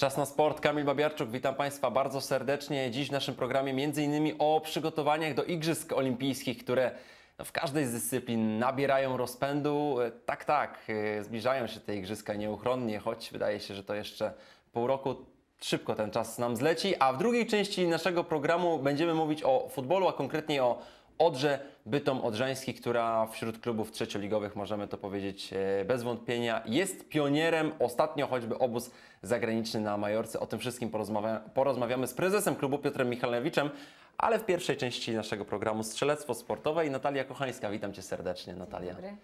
Czas na sport. Kamil Babiarczuk, witam Państwa bardzo serdecznie. Dziś w naszym programie m.in. o przygotowaniach do Igrzysk Olimpijskich, które no, w każdej z dyscyplin nabierają rozpędu. Tak, tak, e, zbliżają się te Igrzyska nieuchronnie, choć wydaje się, że to jeszcze pół roku. Szybko ten czas nam zleci, a w drugiej części naszego programu będziemy mówić o futbolu, a konkretnie o Odrze Bytom Odrzański, która wśród klubów trzecioligowych, możemy to powiedzieć e, bez wątpienia, jest pionierem. Ostatnio choćby obóz zagraniczny na Majorce. O tym wszystkim porozmawia, porozmawiamy z prezesem klubu Piotrem Michalewiczem, ale w pierwszej części naszego programu Strzelectwo Sportowe i Natalia Kochańska. Witam Cię serdecznie, Natalia. Dobry.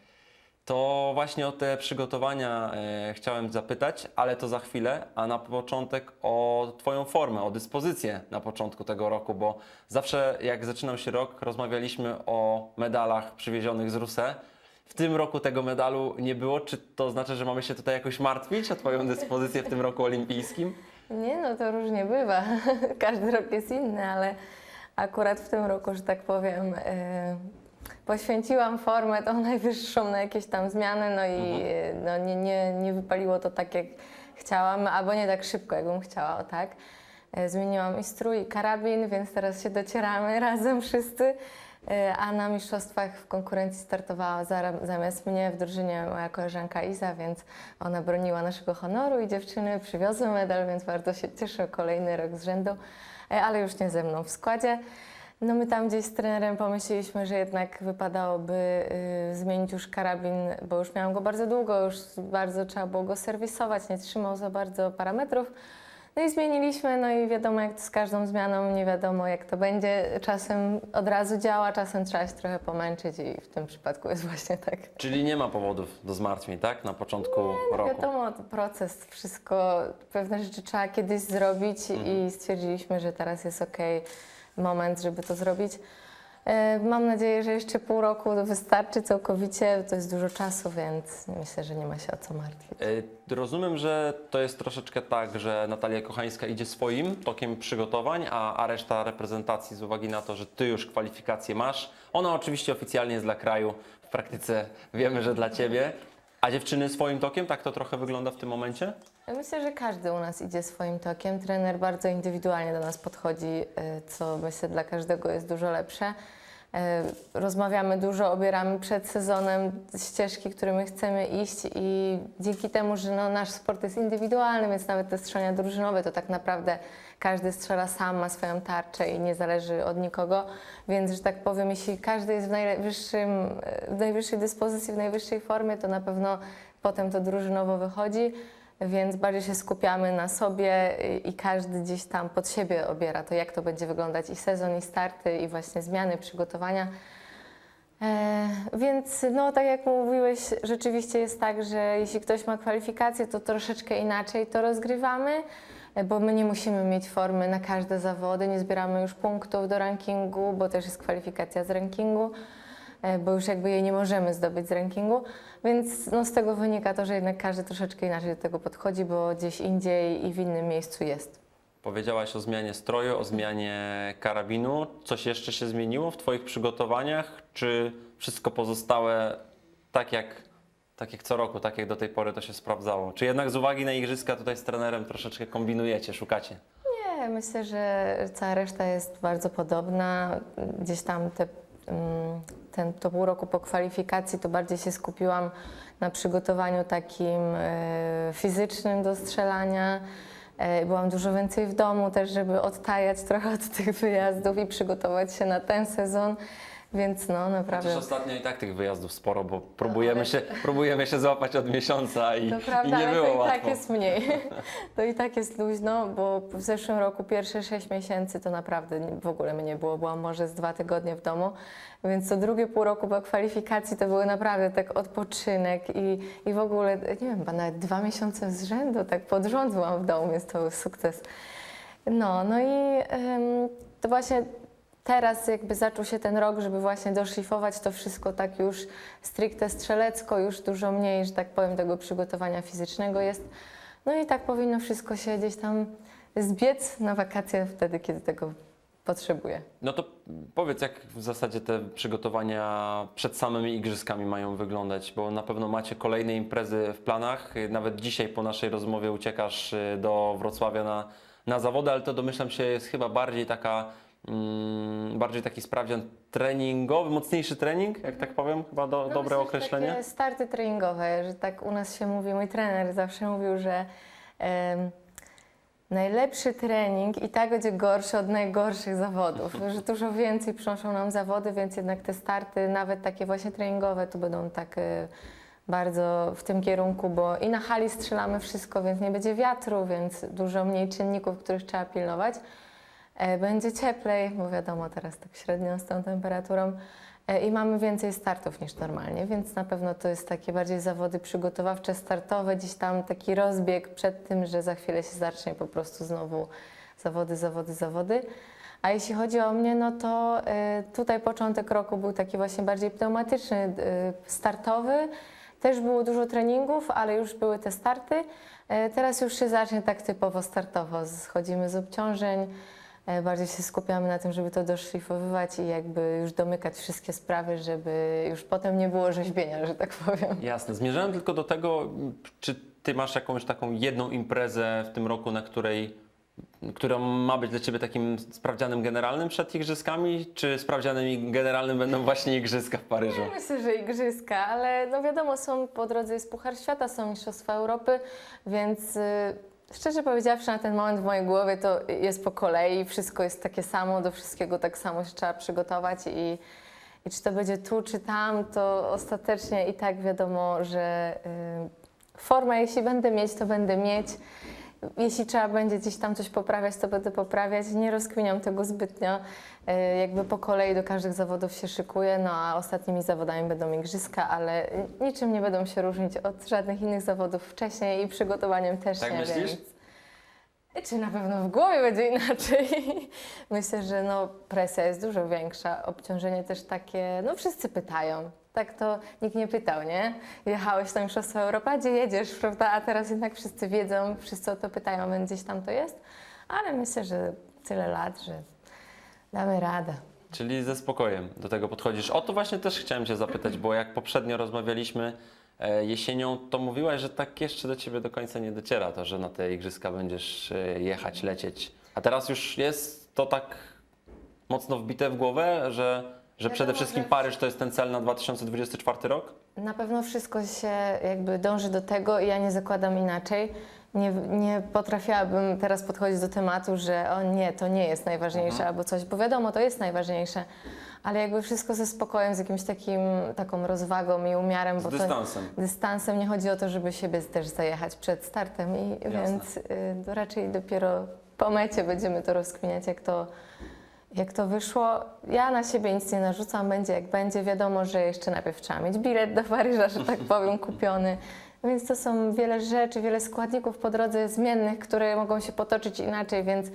To właśnie o te przygotowania e, chciałem zapytać, ale to za chwilę, a na początek o Twoją formę, o dyspozycję na początku tego roku, bo zawsze jak zaczynał się rok, rozmawialiśmy o medalach przywiezionych z Ruse. W tym roku tego medalu nie było. Czy to znaczy, że mamy się tutaj jakoś martwić o Twoją dyspozycję w tym roku olimpijskim? Nie, no to różnie bywa. Każdy rok jest inny, ale akurat w tym roku, że tak powiem, e, poświęciłam formę tą najwyższą na jakieś tam zmiany, no i e, no, nie, nie, nie wypaliło to tak, jak chciałam, albo nie tak szybko, jakbym chciała, o tak. E, Zmieniłam i strój, i karabin, więc teraz się docieramy razem wszyscy. E, A na mistrzostwach w konkurencji startowała zamiast mnie w drużynie moja koleżanka Iza, więc ona broniła naszego honoru i dziewczyny przywiozły medal, więc bardzo się cieszę. Kolejny rok z rzędu, e, ale już nie ze mną w składzie. No my tam gdzieś z trenerem pomyśleliśmy, że jednak wypadałoby y, zmienić już karabin, bo już miałam go bardzo długo, już bardzo trzeba było go serwisować, nie trzymał za bardzo parametrów. No i zmieniliśmy, no i wiadomo jak to z każdą zmianą, nie wiadomo jak to będzie. Czasem od razu działa, czasem trzeba się trochę pomęczyć i w tym przypadku jest właśnie tak. Czyli nie ma powodów do zmartwień, tak? Na początku roku. Wiadomo, to proces, wszystko, pewne rzeczy trzeba kiedyś zrobić i stwierdziliśmy, że teraz jest ok moment, żeby to zrobić. E, Mam nadzieję, że jeszcze pół roku wystarczy całkowicie, to jest dużo czasu, więc myślę, że nie ma się o co martwić. E, Rozumiem, że to jest troszeczkę tak, że Natalia Kochańska idzie swoim tokiem przygotowań, a, a reszta reprezentacji z uwagi na to, że ty już kwalifikacje masz. Ona oczywiście oficjalnie jest dla kraju, w praktyce wiemy, że dla ciebie. A dziewczyny swoim tokiem, tak to trochę wygląda w tym momencie? Myślę, że każdy u nas idzie swoim tokiem. Trener bardzo indywidualnie do nas podchodzi, y, co myślę dla każdego jest dużo lepsze. Y, Rozmawiamy dużo, obieramy przed sezonem ścieżki, którymi chcemy iść i dzięki temu, że no, nasz sport jest indywidualny, więc nawet te strzelania drużynowe to tak naprawdę każdy strzela sam, ma swoją tarczę i nie zależy od nikogo, więc że tak powiem, jeśli każdy jest w, najwyższym, w najwyższej dyspozycji, w najwyższej formie, to na pewno potem to drużynowo wychodzi. Więc bardziej się skupiamy na sobie i- każdy gdzieś tam pod siebie obiera to, jak to będzie wyglądać i sezon, i starty, i właśnie zmiany, przygotowania. E, więc no, tak jak mówiłeś, rzeczywiście jest tak, że jeśli ktoś ma kwalifikacje, to troszeczkę inaczej to rozgrywamy, bo my nie musimy mieć formy na każde zawody, nie zbieramy już punktów do rankingu, bo też jest kwalifikacja z rankingu, e, bo już jakby jej nie możemy zdobyć z rankingu, więc no, z tego wynika to, że jednak każdy troszeczkę inaczej do tego podchodzi, bo gdzieś indziej i w innym miejscu jest. Powiedziałaś o zmianie stroju, o zmianie karabinu. Coś jeszcze się zmieniło w Twoich przygotowaniach? Czy wszystko pozostałe tak jak, tak jak co roku, tak jak do tej pory to się sprawdzało? Czy jednak z uwagi na igrzyska tutaj z trenerem troszeczkę kombinujecie, szukacie? Nie, myślę, że cała reszta jest bardzo podobna. Gdzieś tam te, mm, ten, to pół roku po kwalifikacji to bardziej się skupiłam na przygotowaniu takim e, fizycznym do strzelania. E, Byłam dużo więcej w domu też, żeby odtajać trochę od tych wyjazdów i przygotować się na ten sezon. Więc no naprawdę. Chociaż ostatnio i tak tych wyjazdów sporo, bo próbujemy się, próbujemy się złapać od miesiąca i, To i prawda, nie ale było to i łatwo. tak jest mniej. To i tak jest luźno, bo w zeszłym roku pierwsze sześć miesięcy to naprawdę w ogóle mnie nie było. Byłam może z dwa tygodnie w domu, więc to drugie pół roku po kwalifikacji to były naprawdę tak odpoczynek i, i w ogóle, nie wiem, chyba nawet dwa miesiące z rzędu tak pod rząd byłam w domu, więc to był sukces. No, no i em, to właśnie teraz jakby zaczął się ten rok, żeby właśnie doszlifować to wszystko tak już stricte strzelecko, już dużo mniej, że tak powiem, tego przygotowania fizycznego jest. No i tak powinno wszystko się gdzieś tam zbiec na wakacje wtedy, kiedy tego potrzebuje. No to powiedz, jak w zasadzie te przygotowania przed samymi igrzyskami mają wyglądać, bo na pewno macie kolejne imprezy w planach. Nawet dzisiaj po naszej rozmowie uciekasz y, do Wrocławia na, na zawody, ale to domyślam się jest chyba bardziej taka, bardziej taki sprawdzian treningowy, mocniejszy trening, jak tak powiem, chyba do, No dobre określenie. Takie starty treningowe, że tak u nas się mówi, mój trener zawsze mówił, że najlepszy trening i tak będzie gorszy od najgorszych zawodów, że dużo więcej przynoszą nam zawody, więc jednak te starty, nawet takie właśnie treningowe, tu będą tak e, bardzo w tym kierunku, bo i na hali strzelamy wszystko, więc nie będzie wiatru, więc dużo mniej czynników, których trzeba pilnować. E, Będzie cieplej, bo wiadomo, teraz tak średnio z tą temperaturą. E, I mamy więcej startów niż normalnie, więc na pewno to jest takie bardziej zawody przygotowawcze, startowe, gdzieś tam taki rozbieg przed tym, że za chwilę się zacznie po prostu znowu zawody, zawody, zawody. A jeśli chodzi o mnie, no to e, tutaj początek roku był taki właśnie bardziej pneumatyczny, startowy. Też było dużo treningów, ale już były te starty. Teraz już się zacznie tak typowo startowo. Schodzimy z obciążeń, bardziej się skupiamy na tym, żeby to doszlifowywać i jakby już domykać wszystkie sprawy, żeby już potem nie było rzeźbienia, że tak powiem. Jasne. Zmierzałem tylko do tego, czy ty masz jakąś taką jedną imprezę w tym roku, na której, która ma być dla ciebie takim sprawdzianem generalnym przed igrzyskami, czy sprawdzianem generalnym będą właśnie igrzyska w Paryżu? Myślę, że igrzyska, ale no wiadomo, są po drodze jest Puchar Świata, są Mistrzostwa Europy, więc y, szczerze powiedziawszy na ten moment w mojej głowie to jest po kolei, wszystko jest takie samo, do wszystkiego tak samo się trzeba przygotować i, i czy to będzie tu, czy tam, to ostatecznie i tak wiadomo, że y, formę jeśli będę mieć, to będę mieć. Jeśli trzeba będzie gdzieś tam coś poprawiać, to będę poprawiać. Nie rozkminiam tego zbytnio. E, Jakby po kolei do każdych zawodów się szykuję, no a ostatnimi zawodami będą igrzyska, ale niczym nie będą się różnić od żadnych innych zawodów wcześniej i przygotowaniem też Tak nie, myślisz? więc... Czy na pewno w głowie będzie inaczej? Myślę, że no, presja jest dużo większa, obciążenie też takie, no wszyscy pytają. Tak to nikt nie pytał, nie? Jechałeś na Mistrzostwa Europy, a gdzie jedziesz, prawda? A teraz jednak wszyscy wiedzą, wszyscy o to pytają, więc gdzieś tam to jest. Ale myślę, że tyle lat, że damy radę. Czyli ze spokojem do tego podchodzisz. O to właśnie też chciałem Cię zapytać, bo jak poprzednio rozmawialiśmy e, jesienią, to mówiłaś, że tak jeszcze do Ciebie do końca nie dociera to, że na te igrzyska będziesz e, jechać, lecieć. A teraz już jest to tak mocno wbite w głowę, że, że przede wszystkim Paryż to jest ten cel na 2024 rok? Na pewno wszystko się jakby dąży do tego i ja nie zakładam inaczej. Nie, nie potrafiłabym teraz podchodzić do tematu, że o nie, to nie jest najważniejsze Mhm. albo coś, bo wiadomo, to jest najważniejsze, ale jakby wszystko ze spokojem, z jakimś takim, taką rozwagą i umiarem, Z bo to dystansem. dystansem nie chodzi o to, żeby siebie też zajechać przed startem i więc y, raczej dopiero po mecie będziemy to rozkminiać, jak to, jak to wyszło. Ja na siebie nic nie narzucam, będzie jak będzie. Wiadomo, że jeszcze najpierw trzeba mieć bilet do Paryża, że tak powiem, kupiony. Więc to są wiele rzeczy, wiele składników po drodze zmiennych, które mogą się potoczyć inaczej, więc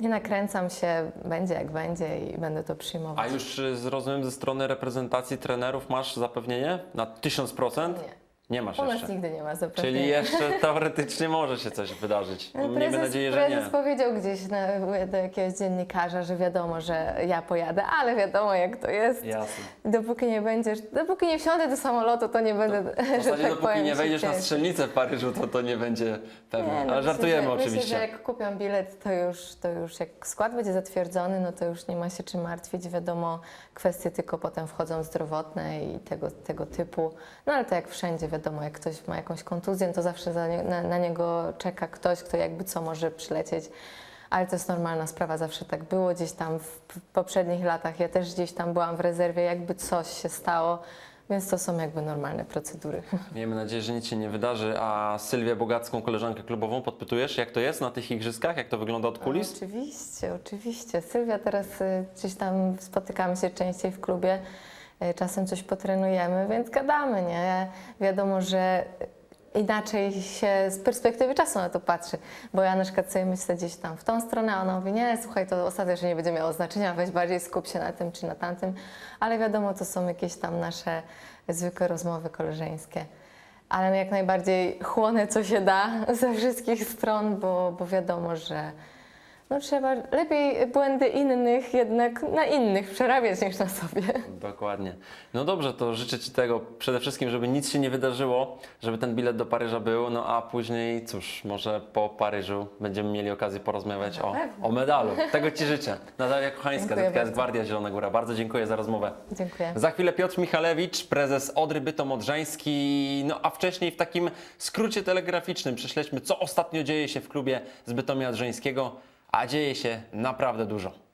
nie nakręcam się, będzie jak będzie i będę to przyjmować. A już e, zrozumiem ze strony reprezentacji trenerów masz zapewnienie na 1000%? Nie. Nie masz U nas jeszcze. nigdy nie ma zapewnienia. Czyli jeszcze teoretycznie może się coś wydarzyć. Miejmy Prezes, nadzieję, że nie. prezes powiedział gdzieś na, do jakiegoś dziennikarza, że wiadomo, że ja pojadę, ale wiadomo jak to jest. Jasne. Dopóki nie będziesz, dopóki nie wsiądę do samolotu, to nie będę, W że zasadzie tak dopóki powiem, nie się wejdziesz na cieszyć. strzelnicę w Paryżu, to to nie będzie pewne. Nie, no Ale myślę, żartujemy że, oczywiście. Myślę, że jak kupią bilet, to już, to już jak skład będzie zatwierdzony, no to już nie ma się czym martwić. Wiadomo, kwestie tylko potem wchodzą zdrowotne i tego, tego typu. No ale to jak wszędzie, wiadomo, jak ktoś ma jakąś kontuzję, to zawsze za nie, na, na niego czeka ktoś, kto jakby co może przylecieć. Ale to jest normalna sprawa, zawsze tak było. Gdzieś tam w, poprzednich latach ja też gdzieś tam byłam w rezerwie, jakby coś się stało, więc to są jakby normalne procedury. Miejmy nadzieję, że nic się nie wydarzy. A Sylwię Bogacką, koleżankę klubową, podpytujesz, jak to jest na tych igrzyskach? Jak to wygląda od kulis? Oczywiście, oczywiście. Sylwia, teraz y, gdzieś tam spotykamy się częściej w klubie, czasem coś potrenujemy, więc gadamy, nie? Wiadomo, że inaczej się z perspektywy czasu na to patrzy, bo ja na przykład sobie myślę gdzieś tam w tą stronę, a ona mówi, nie, słuchaj, to ostatecznie nie będzie miało znaczenia, weź bardziej skup się na tym czy na tamtym, ale wiadomo, to są jakieś tam nasze zwykłe rozmowy koleżeńskie. Ale jak najbardziej chłonę, co się da ze wszystkich stron, bo, bo wiadomo, że no trzeba lepiej błędy innych jednak na innych przerabiać niż na sobie. Dokładnie. No dobrze, to życzę Ci tego przede wszystkim, żeby nic się nie wydarzyło, żeby ten bilet do Paryża był, no a później, cóż, może po Paryżu będziemy mieli okazję porozmawiać o, o medalu. Tego Ci życzę. Natalia Kochańska, ZKS. Gwardia Zielona Góra. Bardzo dziękuję za rozmowę. Dziękuję. Za chwilę Piotr Michalewicz, prezes Odry Bytom Odrzański. No a wcześniej w takim skrócie telegraficznym prześledźmy, co ostatnio dzieje się w klubie z Bytomia Odrzańskiego, a dzieje się naprawdę dużo.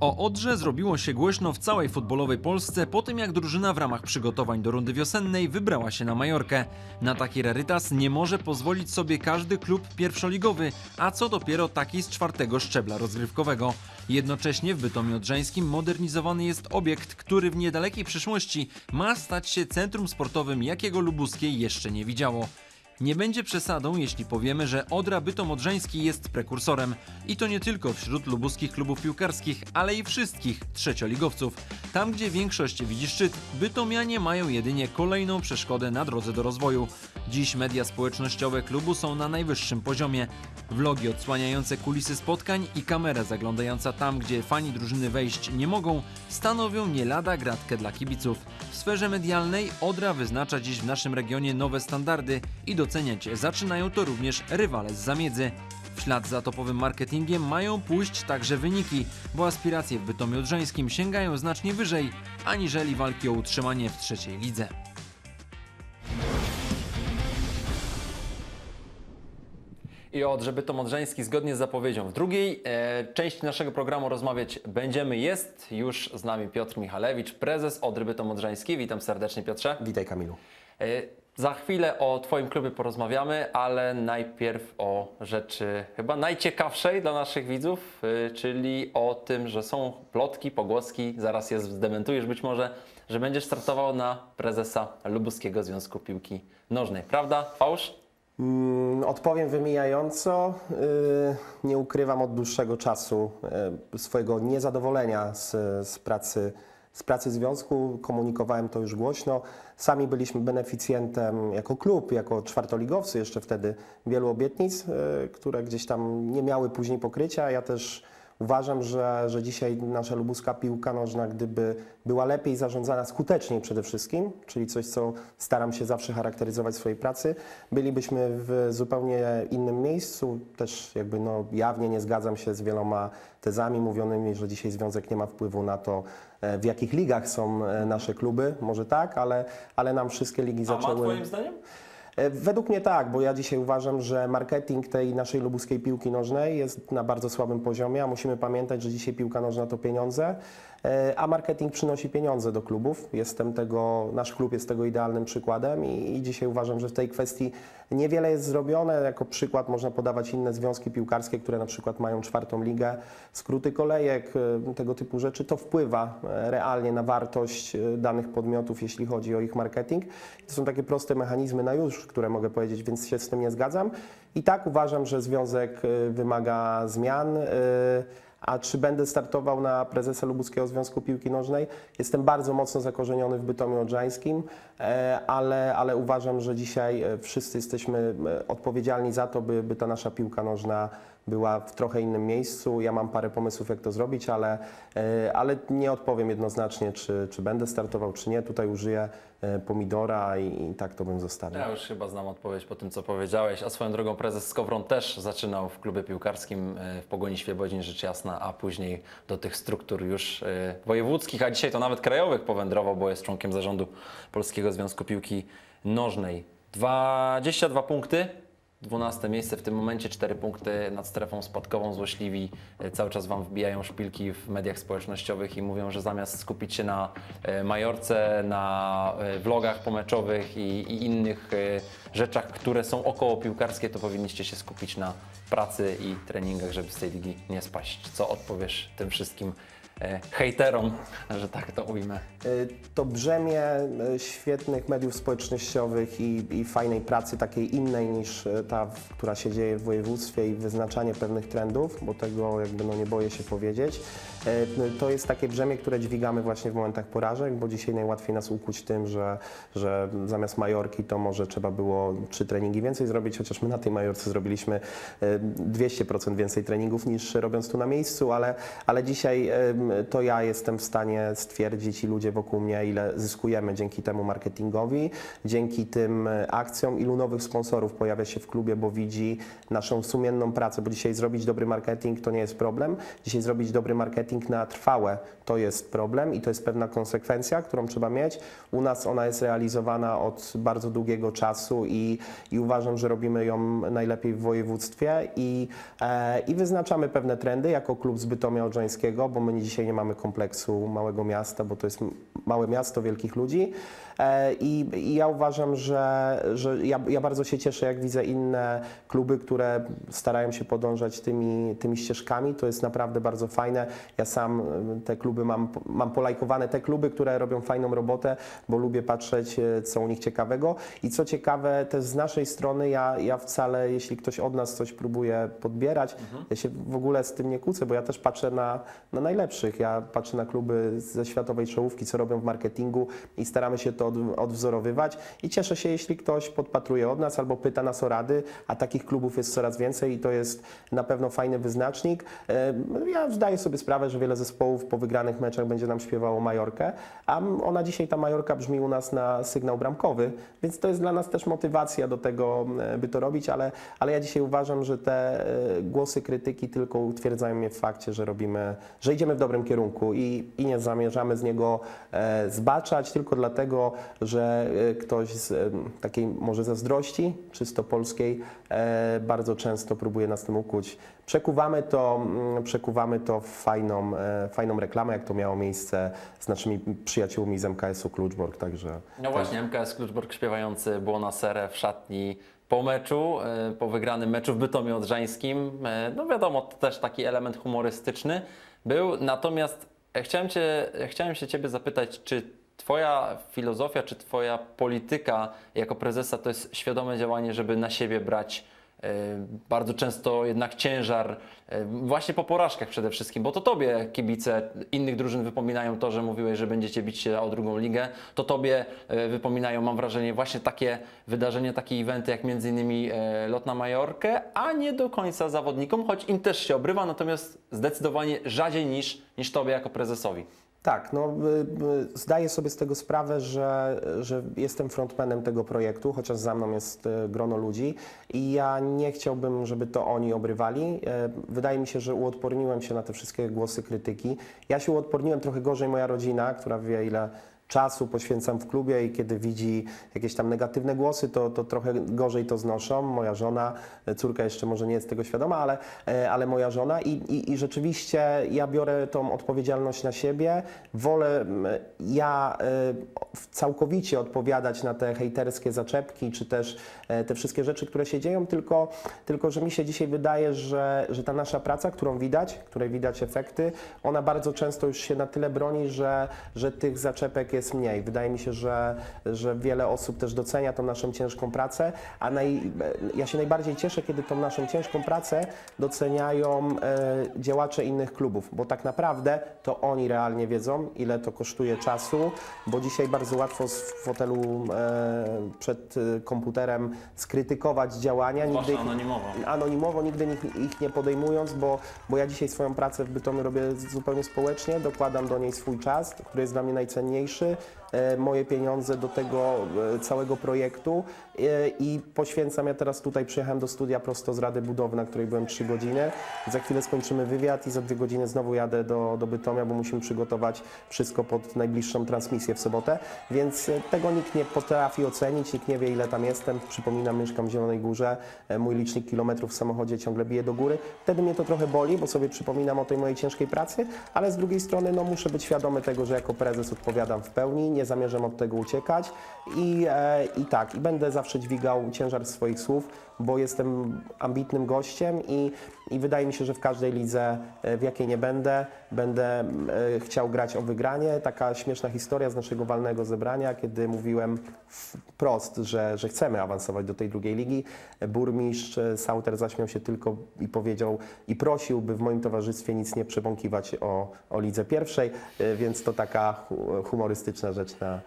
O Odrze zrobiło się głośno w całej futbolowej Polsce po tym, jak drużyna w ramach przygotowań do rundy wiosennej wybrała się na Majorkę. Na taki rarytas nie może pozwolić sobie każdy klub pierwszoligowy, a co dopiero taki z czwartego szczebla rozgrywkowego. Jednocześnie w Bytomiu Odrzańskim modernizowany jest obiekt, który w niedalekiej przyszłości ma stać się centrum sportowym, jakiego Lubuskie jeszcze nie widziało. Nie będzie przesadą, jeśli powiemy, że Odra Bytom Odrzański jest prekursorem. I to nie tylko wśród lubuskich klubów piłkarskich, ale i wszystkich trzecioligowców. Tam, gdzie większość widzi szczyt, Bytomianie mają jedynie kolejną przeszkodę na drodze do rozwoju. Dziś media społecznościowe klubu są na najwyższym poziomie. Vlogi odsłaniające kulisy spotkań i kamera zaglądająca tam, gdzie fani drużyny wejść nie mogą, stanowią nie lada gratkę dla kibiców. W sferze medialnej Odra wyznacza dziś w naszym regionie nowe standardy i doceniać zaczynają to również rywale z zamiedzy. W ślad za topowym marketingiem mają pójść także wyniki, bo aspiracje w Bytomiu Odrzańskim sięgają znacznie wyżej, aniżeli walki o utrzymanie w trzeciej lidze. I o Odrze Bytom Odrzański zgodnie z zapowiedzią w drugiej e, części naszego programu rozmawiać będziemy. Jest już z nami Piotr Michalewicz, prezes Odry Bytom Odrzański. Witam serdecznie Piotrze. Witaj Kamilu. E, Za chwilę o Twoim klubie porozmawiamy, ale najpierw o rzeczy chyba najciekawszej dla naszych widzów, e, czyli o tym, że są plotki, pogłoski, zaraz je zdementujesz być może, że będziesz startował na prezesa Lubuskiego Związku Piłki Nożnej. Prawda? Fałsz? Mm, Odpowiem wymijająco. Yy, Nie ukrywam od dłuższego czasu yy, swojego niezadowolenia z, z, pracy, z pracy związku. Komunikowałem to już głośno. Sami byliśmy beneficjentem jako klub, jako czwartoligowcy jeszcze wtedy wielu obietnic, yy, które gdzieś tam nie miały później pokrycia. Ja też Uważam, że, że dzisiaj nasza lubuska piłka nożna, gdyby była lepiej zarządzana, skuteczniej przede wszystkim, czyli coś, co staram się zawsze charakteryzować w swojej pracy, bylibyśmy w zupełnie innym miejscu. Też jakby no, jawnie nie zgadzam się z wieloma tezami mówionymi, że dzisiaj związek nie ma wpływu na to, e, w jakich ligach są e, nasze kluby. Może tak, ale, ale nam wszystkie ligi A ma zaczęły... Twoim zdaniem? E, Według mnie tak, bo ja dzisiaj uważam, że marketing tej naszej lubuskiej piłki nożnej jest na bardzo słabym poziomie, a musimy pamiętać, że dzisiaj piłka nożna to pieniądze, a marketing przynosi pieniądze do klubów. Jestem tego, nasz klub jest tego idealnym przykładem i, i dzisiaj uważam, że w tej kwestii niewiele jest zrobione. Jako przykład można podawać inne związki piłkarskie, które na przykład mają czwartą ligę, skróty kolejek, e, tego typu rzeczy. To wpływa e, realnie na wartość e, danych podmiotów, jeśli chodzi o ich marketing. To są takie proste mechanizmy na już, które mogę powiedzieć, więc się z tym nie zgadzam. I tak uważam, że związek e, wymaga zmian. A czy będę startował na prezesa Lubuskiego Związku Piłki Nożnej? Jestem bardzo mocno zakorzeniony w Bytomiu Odrzańskim, e, ale, ale uważam, że dzisiaj e, wszyscy jesteśmy e, odpowiedzialni za to, by, by ta nasza piłka nożna była w trochę innym miejscu. Ja mam parę pomysłów, jak to zrobić, ale, e, ale nie odpowiem jednoznacznie, czy, czy będę startował, czy nie. Tutaj użyję e, pomidora i, i tak to bym zostawił. Ja już chyba znam odpowiedź po tym, co powiedziałeś. A swoją drogą prezes Skowron też zaczynał w klubie piłkarskim e, w Pogoni Świebodzin, rzecz jasna, a później do tych struktur już wojewódzkich, a dzisiaj to nawet krajowych powędrował, bo jest członkiem zarządu Polskiego Związku Piłki Nożnej. 22 punkty. 12 miejsce w tym momencie, 4 punkty nad strefą spadkową. Złośliwi e, cały czas Wam wbijają szpilki w mediach społecznościowych i mówią, że zamiast skupić się na e, Majorce, na e, vlogach pomeczowych i, i innych rzeczach, które są około piłkarskie, to powinniście się skupić na pracy i treningach, żeby z tej ligi nie spaść. Co odpowiesz tym wszystkim hejterom, że tak to ujmę. Y, To brzemię y, świetnych mediów społecznościowych i, i fajnej pracy, takiej innej niż ta, która się dzieje w województwie i wyznaczanie pewnych trendów, bo tego jakby no nie boję się powiedzieć. Y, To jest takie brzemię, które dźwigamy właśnie w momentach porażek, bo dzisiaj najłatwiej nas ukuć tym, że, że zamiast Majorki to może trzeba było trzy treningi więcej zrobić, chociaż my na tej Majorce zrobiliśmy y, 200% więcej treningów niż robiąc tu na miejscu, ale, ale dzisiaj to ja jestem w stanie stwierdzić i ludzie wokół mnie, ile zyskujemy dzięki temu marketingowi, dzięki tym akcjom, ilu nowych sponsorów pojawia się w klubie, bo widzi naszą sumienną pracę, bo dzisiaj zrobić dobry marketing to nie jest problem, dzisiaj zrobić dobry marketing na trwałe to jest problem i to jest pewna konsekwencja, którą trzeba mieć. U nas ona jest realizowana od bardzo długiego czasu i, i uważam, że robimy ją najlepiej w województwie i, e, i wyznaczamy pewne trendy jako klub z Bytomia Odrzańskiego, bo my dzisiaj nie mamy kompleksu małego miasta, bo to jest małe miasto wielkich ludzi. E, I, I ja uważam, że, że ja, ja bardzo się cieszę, jak widzę inne kluby, które starają się podążać tymi, tymi ścieżkami. To jest naprawdę bardzo fajne. Ja sam te kluby mam, mam polajkowane, te kluby, które robią fajną robotę, bo lubię patrzeć, e, co u nich ciekawego. I co ciekawe, też z naszej strony, ja, ja wcale, jeśli ktoś od nas coś próbuje podbierać, ja się w ogóle z tym nie kłócę, bo ja też patrzę na, na najlepszych. Ja patrzę na kluby ze światowej czołówki, co robią w marketingu i staramy się to od, odwzorowywać. I cieszę się, jeśli ktoś podpatruje od nas albo pyta nas o rady, a takich klubów jest coraz więcej i to jest na pewno fajny wyznacznik. E, Ja zdaję sobie sprawę, że wiele zespołów po wygranych meczach będzie nam śpiewało Majorkę, a ona dzisiaj, ta Majorka brzmi u nas na sygnał bramkowy, więc to jest dla nas też motywacja do tego, e, by to robić, ale, ale ja dzisiaj uważam, że te e, głosy krytyki tylko utwierdzają mnie w fakcie, że robimy, że idziemy w dobrym kierunku i, i nie zamierzamy z niego e, zbaczać, tylko dlatego, że ktoś z takiej może zazdrości czysto polskiej bardzo często próbuje nas tym ukuć. Przekuwamy to, mm, przekuwamy to w fajną, e, fajną reklamę, jak to miało miejsce z naszymi przyjaciółmi z MKS-u Kluczbork, także... No właśnie, MKS Kluczbork śpiewający było na serę w szatni po meczu, e, po wygranym meczu w Bytomiu Odrzańskim. E, No wiadomo, to też taki element humorystyczny był. Natomiast chciałem, cię, chciałem się Ciebie zapytać, czy Twoja filozofia, czy Twoja polityka jako prezesa to jest świadome działanie, żeby na siebie brać bardzo często jednak ciężar, e, właśnie po porażkach przede wszystkim, bo to tobie kibice innych drużyn wypominają to, że mówiłeś, że będziecie bić się o drugą ligę, to tobie e, wypominają, mam wrażenie, właśnie takie wydarzenia, takie eventy jak między innymi e, lot na Majorkę, a nie do końca zawodnikom, choć im też się obrywa, natomiast zdecydowanie rzadziej niż, niż tobie jako prezesowi. Tak, no, y, y, zdaję sobie z tego sprawę, że, że jestem frontmanem tego projektu, chociaż za mną jest y, grono ludzi i ja nie chciałbym, żeby to oni obrywali. Wydaje mi się, że uodporniłem się na te wszystkie głosy krytyki. Ja się uodporniłem trochę gorzej moja rodzina, która wie ile czasu poświęcam w klubie i kiedy widzi jakieś tam negatywne głosy, to, to trochę gorzej to znoszą. Moja żona, córka jeszcze może nie jest tego świadoma, ale, e, ale moja żona I, i, i rzeczywiście ja biorę tą odpowiedzialność na siebie. Wolę ja e, całkowicie odpowiadać na te hejterskie zaczepki, czy też e, te wszystkie rzeczy, które się dzieją, tylko, tylko że mi się dzisiaj wydaje, że, że ta nasza praca, którą widać, której widać efekty, ona bardzo często już się na tyle broni, że, że tych zaczepek jest mniej. Wydaje mi się, że, że wiele osób też docenia tą naszą ciężką pracę, a naj, ja się najbardziej cieszę, kiedy tą naszą ciężką pracę doceniają e, działacze innych klubów, bo tak naprawdę to oni realnie wiedzą, ile to kosztuje czasu, bo dzisiaj bardzo łatwo z fotelu e, przed e, komputerem skrytykować działania. Nigdy ich, anonimowo. anonimowo, nigdy ich, ich nie podejmując, bo, bo ja dzisiaj swoją pracę w Bytomiu robię zupełnie społecznie, dokładam do niej swój czas, który jest dla mnie najcenniejszy, e, moje pieniądze do tego e, całego projektu. E, i poświęcam, ja teraz tutaj przyjechałem do studia prosto z Rady Budowy, na której byłem 3 godziny, za chwilę skończymy wywiad i za dwie godziny znowu jadę do, do Bytomia, bo musimy przygotować wszystko pod najbliższą transmisję w sobotę, więc e, tego nikt nie potrafi ocenić, nikt nie wie ile tam jestem, przypominam, mieszkam w Zielonej Górze, e, mój licznik kilometrów w samochodzie ciągle bije do góry, wtedy mnie to trochę boli, bo sobie przypominam o tej mojej ciężkiej pracy, ale z drugiej strony no, muszę być świadomy tego, że jako prezes odpowiadam w pełni, nie zamierzam od tego uciekać. I, e, i tak, i będę zawsze dźwigał ciężar swoich słów, bo jestem ambitnym gościem i, i wydaje mi się, że w każdej lidze, e, w jakiej nie będę, będę e, chciał grać o wygranie. Taka śmieszna historia z naszego walnego zebrania, kiedy mówiłem wprost, że, że chcemy awansować do tej drugiej ligi. Burmistrz e, Sauter zaśmiał się tylko i powiedział i prosił, by w moim towarzystwie nic nie przebąkiwać o, o lidze pierwszej, więc to taka hu- humorystyczna rzecz na,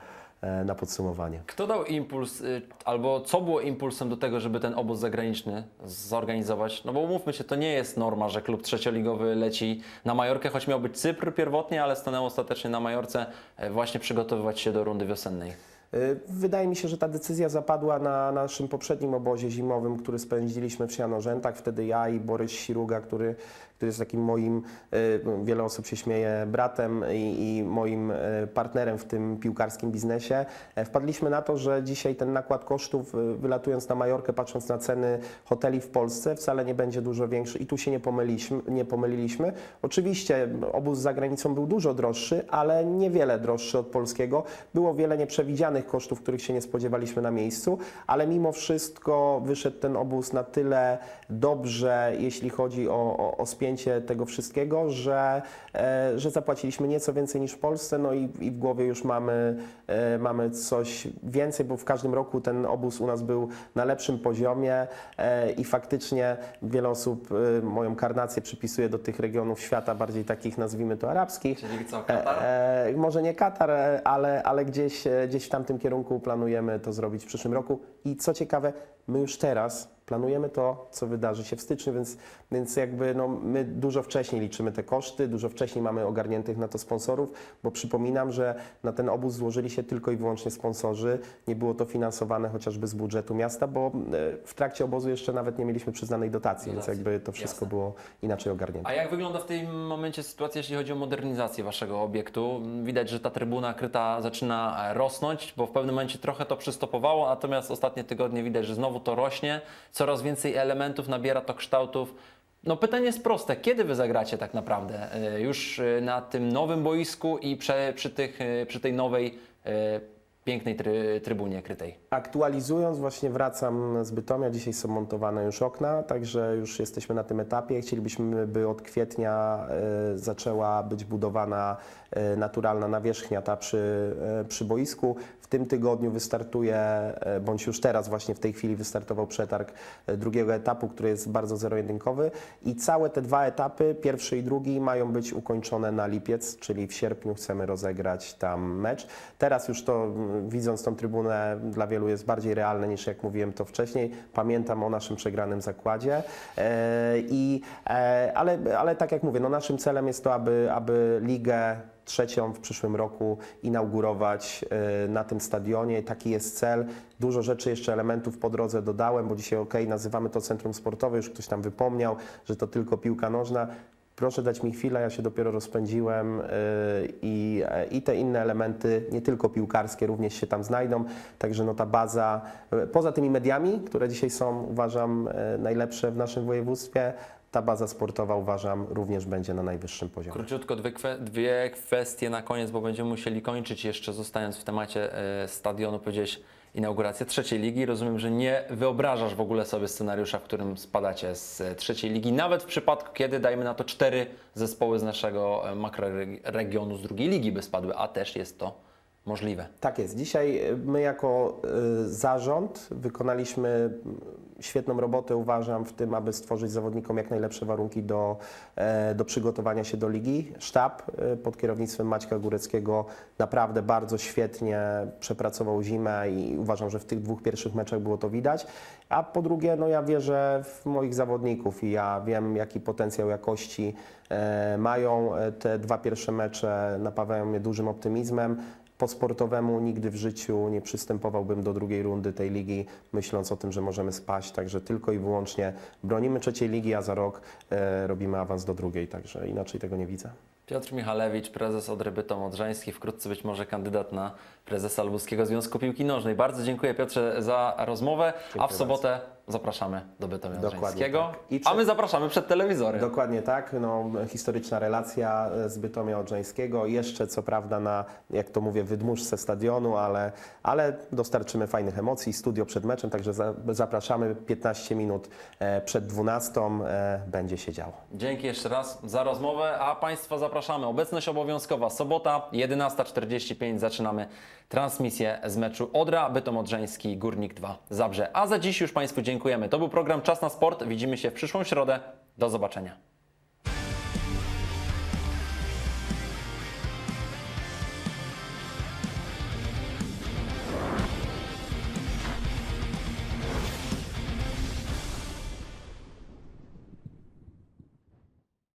na podsumowanie. Kto dał impuls, y, albo co było impulsem do tego, żeby ten obóz zagraniczny zorganizować? No bo umówmy się, to nie jest norma, że klub trzecioligowy leci na Majorkę, choć miał być Cypr pierwotnie, ale stanęło ostatecznie na Majorce e, właśnie przygotowywać się do rundy wiosennej. Y, Wydaje mi się, że ta decyzja zapadła na naszym poprzednim obozie zimowym, który spędziliśmy w Sianorzętach. Wtedy ja i Borys Siruga, który, który jest takim moim, y, wiele osób się śmieje, bratem i, i moim y, partnerem w tym piłkarskim biznesie. E, Wpadliśmy na to, że dzisiaj ten nakład kosztów, wylatując na Majorkę, patrząc na ceny hoteli w Polsce, wcale nie będzie dużo większy i tu się nie pomyliliśmy. Nie pomyliliśmy. Oczywiście obóz za granicą był dużo droższy, ale niewiele droższy od polskiego. Było wiele nieprzewidzianych kosztów, których się nie spodziewaliśmy na miejscu, ale mimo wszystko wyszedł ten obóz na tyle dobrze, jeśli chodzi o, o, o spięcie tego wszystkiego, że, e, że zapłaciliśmy nieco więcej niż w Polsce, no i, i w głowie już mamy, e, mamy coś więcej, bo w każdym roku ten obóz u nas był na lepszym poziomie e, i faktycznie wiele osób moją karnację przypisuje do tych regionów świata, bardziej takich nazwijmy to arabskich. Czyli co, e, może nie Katar, ale, ale gdzieś, gdzieś w tamtym kierunku planujemy to zrobić w przyszłym roku. I co ciekawe, my już teraz planujemy to, co wydarzy się w styczniu, więc, więc jakby no, my dużo wcześniej liczymy te koszty, dużo wcześniej mamy ogarniętych na to sponsorów, bo przypominam, że na ten obóz złożyli się tylko i wyłącznie sponsorzy. Nie było to finansowane chociażby z budżetu miasta, bo e, w trakcie obozu jeszcze nawet nie mieliśmy przyznanej dotacji, więc Dotacji, jakby to wszystko jasne. było inaczej ogarnięte. A jak wygląda w tym momencie sytuacja, jeśli chodzi o modernizację waszego obiektu? Widać, że ta trybuna kryta zaczyna e, rosnąć, bo w pewnym momencie trochę to przystopowało, natomiast ostatnie tygodnie widać, że znowu to rośnie, coraz więcej elementów nabiera to kształtów. No pytanie jest proste, kiedy wy zagracie tak naprawdę? E, Już e, na tym nowym boisku i prze, przy, tych, e, przy tej nowej, pięknej try, trybunie krytej? Aktualizując, właśnie wracam z Bytomia. Dzisiaj są montowane już okna, także już jesteśmy na tym etapie. Chcielibyśmy, by od kwietnia e, zaczęła być budowana e, naturalna nawierzchnia ta przy, e, przy boisku. W tym tygodniu wystartuje, bądź już teraz właśnie w tej chwili wystartował przetarg drugiego etapu, który jest bardzo zero-jedynkowy i całe te dwa etapy, pierwszy i drugi, mają być ukończone na lipiec, czyli w sierpniu chcemy rozegrać tam mecz. Teraz już to, mm, widząc tą trybunę, dla wielu jest bardziej realne niż jak mówiłem to wcześniej. Pamiętam o naszym przegranym zakładzie. E, i, e, ale, ale tak jak mówię, no naszym celem jest to, aby, aby ligę trzecią w przyszłym roku inaugurować e, na tym stadionie. Taki jest cel. Dużo rzeczy, jeszcze elementów po drodze dodałem, bo dzisiaj ok, nazywamy to centrum sportowe, już ktoś tam wypomniał, że to tylko piłka nożna. Proszę dać mi chwilę, ja się dopiero rozpędziłem y, i, i te inne elementy, nie tylko piłkarskie, również się tam znajdą. Także no ta baza, y, poza tymi mediami, które dzisiaj są, uważam, y, najlepsze w naszym województwie, ta baza sportowa uważam również będzie na najwyższym poziomie. Króciutko dwie, dwie kwestie na koniec, bo będziemy musieli kończyć jeszcze zostając w temacie stadionu. Powiedziałeś inaugurację trzeciej ligi. Rozumiem, że nie wyobrażasz w ogóle sobie scenariusza, w którym spadacie z e, trzeciej ligi. Nawet w przypadku, kiedy dajmy na to cztery zespoły z naszego e, makroregionu z drugiej ligi by spadły, a też jest to możliwe. Tak jest. Dzisiaj y, my jako zarząd wykonaliśmy świetną robotę, uważam, w tym, aby stworzyć zawodnikom jak najlepsze warunki do, e, do przygotowania się do ligi. Sztab y, pod kierownictwem Maćka Góreckiego naprawdę bardzo świetnie przepracował zimę i uważam, że w tych dwóch pierwszych meczach było to widać. A po drugie, no ja wierzę w moich zawodników i ja wiem, jaki potencjał jakości e, mają. E, Te dwa pierwsze mecze napawają mnie dużym optymizmem. Po sportowemu nigdy w życiu nie przystępowałbym do drugiej rundy tej ligi, myśląc o tym, że możemy spaść. Także tylko i wyłącznie bronimy trzeciej ligi, a za rok e, robimy awans do drugiej. Także inaczej tego nie widzę. Piotr Michalewicz, prezes Odry Bytom Odrzański, wkrótce być może kandydat na prezesa Lubuskiego Związku Piłki Nożnej. Bardzo dziękuję Piotrze za rozmowę, a w Dziękuję sobotę zapraszamy do Bytomia Dokładnie Odrzańskiego, tak. A my zapraszamy przed telewizory. Dokładnie tak, no, historyczna relacja z Bytomia Odrzańskiego. Jeszcze co prawda na, jak to mówię, wydmuszce stadionu, ale, ale dostarczymy fajnych emocji. Studio przed meczem, także za, zapraszamy 15 minut e, przed 12 e, będzie się działo. Dzięki jeszcze raz za rozmowę, a Państwa zapraszamy. Obecność obowiązkowa, sobota 11.45 zaczynamy transmisję z meczu Odra, Bytom Odrzański, Górnik 2, Zabrze. A za dziś już Państwu dziękujemy. To był program Czas na Sport. Widzimy się w przyszłą środę. Do zobaczenia.